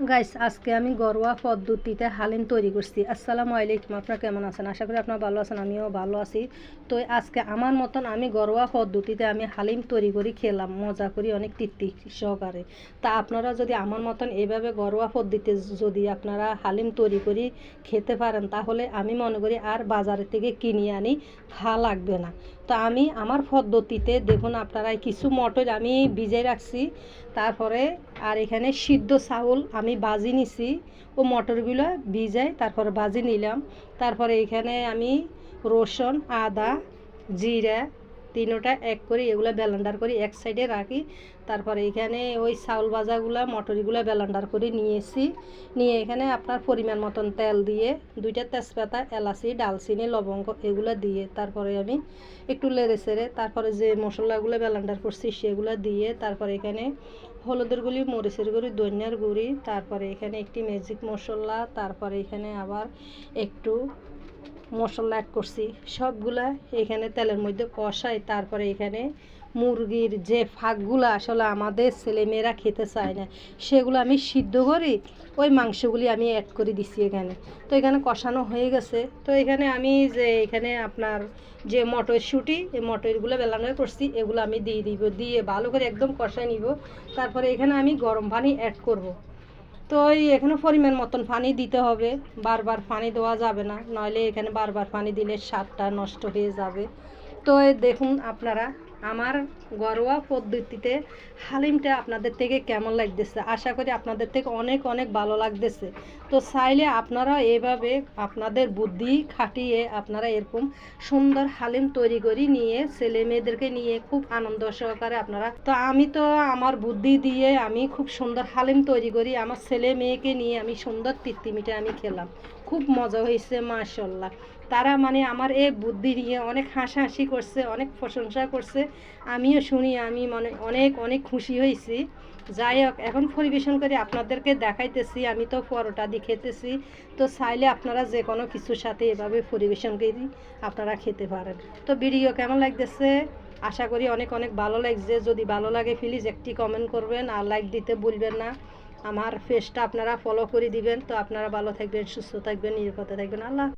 Guys আজকে আমি ঘরোয়া পদ্ধতিতে হালিম তৈরি করছি। আসসালামু আলাইকুম, আপনারা কেমন আছেন? আশা করি আপনারা ভালো আছেন, আমিও ভালো আছি। তো আজকে আমার মতন আমি ঘরোয়া পদ্ধতিতে আমি হালিম তৈরি করি, খেলাম, মজা করি, অনেক তৃপ্তি সহকারে। তা আপনারা যদি আমার মতন এইভাবে ঘরোয়া পদ্ধতিতে যদি আপনারা হালিম তৈরি করি, খেতে পারেন, তাহলে আমি মনে করি আর বাজারের থেকে কিনে আনি খা লাগবে না। তো আমি আমার পদ্ধতিতে দেখুন আপনারা, কিছু মটর আমি ভিজে রাখছি, তারপরে আর এখানে সিদ্ধ চাউল আমি বাজি নিছি, ও মটরগুলো ভিজাই, তারপর বাজি নিলাম। তারপরে এখানে আমি রসুন, আদা, জিরা তিনোটা এক করে এগুলো ব্যালেন্ডার করে এক সাইডে রাখি। তারপরে এখানে ওই চাউল ভাজাগুলো, মটরগুলো ব্যালেন্ডার করে নিয়েছি নিয়ে এখানে আপনার পরিমাণ মতন তেল দিয়ে দুইটা তেজপাতা, এলাচি, ডালচিনি, লবঙ্গ এগুলো দিয়ে তারপরে আমি একটু লেড়ে সেড়ে তারপরে যে মশলাগুলো ব্যালেন্ডার করছি সেগুলো দিয়ে তারপরে এখানে হলুদের গুঁড়ি, মরিচের গুঁড়ি, ধনিয়ার গুঁড়ি, তারপরে এখানে একটি ম্যাজিক মশলা, তারপরে এখানে আবার একটু মশলা অ্যাড করছি। সবগুলা এখানে তেলের মধ্যে কষাই তারপরে এখানে মুরগির যে ফাঁকগুলো আসলে আমাদের ছেলেমেয়েরা খেতে চায় না, সেগুলো আমি সিদ্ধ করি, ওই মাংসগুলি আমি অ্যাড করে দিছি এখানে। তো এখানে কষানো হয়ে গেছে। তো এখানে আমি যে এখানে আপনার যে মটরশুঁটি, এই মটরগুলো বেলানো করছি, এগুলো আমি দিয়ে দিব, দিয়ে ভালো করে একদম কষাই নিব। তারপরে এখানে আমি গরম পানি অ্যাড করব। তো এখানে পরিমাণ মতন পানি দিতে হবে। বারবার পানি দেওয়া যাবে না। নইলে এখানে বারবার পানি দিলে স্বাদটা নষ্ট হয়ে যাবে। তো দেখুন আপনারা আমার ঘরোয়া পদ্ধতিতে হালিমটা আপনাদের থেকে কেমন লাগতেছে? আশা করি আপনাদের থেকে অনেক অনেক ভালো লাগতেছে। তো চাইলে আপনারা এভাবে আপনাদের বুদ্ধি খাটিয়ে আপনারা এরকম সুন্দর হালিম তৈরি করে নিয়ে ছেলে মেয়েদেরকে নিয়ে খুব আনন্দ সহকারে আপনারা তো আমি তো আমার বুদ্ধি দিয়ে আমি খুব সুন্দর হালিম তৈরি করি। আমার ছেলে মেয়েকে নিয়ে আমি সুন্দর তৃপ্তিমিটা আমি খেলাম। খুব মজা হয়েছে, মাশাল্লাহ। তারা মানে আমার এই বুদ্ধি নিয়ে অনেক হাসাহাসি করছে, অনেক প্রশংসা করছে। আমিও শুনি, আমি মনে, অনেক অনেক খুশি হয়েছি। যাই হোক, এখন পরিবেশন করে আপনাদেরকে দেখাইতেছি, আমি তো পরোটা দিয়ে খেতেছি। তো চাইলে আপনারা যে কোনো কিছুর সাথে এভাবে পরিবেশন করি আপনারা খেতে পারেন। তো ভিডিও কেমন লাগতেছে? আশা করি অনেক অনেক ভালো লাগছে। যদি ভালো লাগে প্লিজ একটি কমেন্ট করবেন আর লাইক দিতে ভুলবেন না। আমার ফেসটা আপনারা ফলো করে দিবেন। তো আপনারা ভালো থাকবেন, সুস্থ থাকবেন, নিরাপদে থাকবেন। আল্লাহ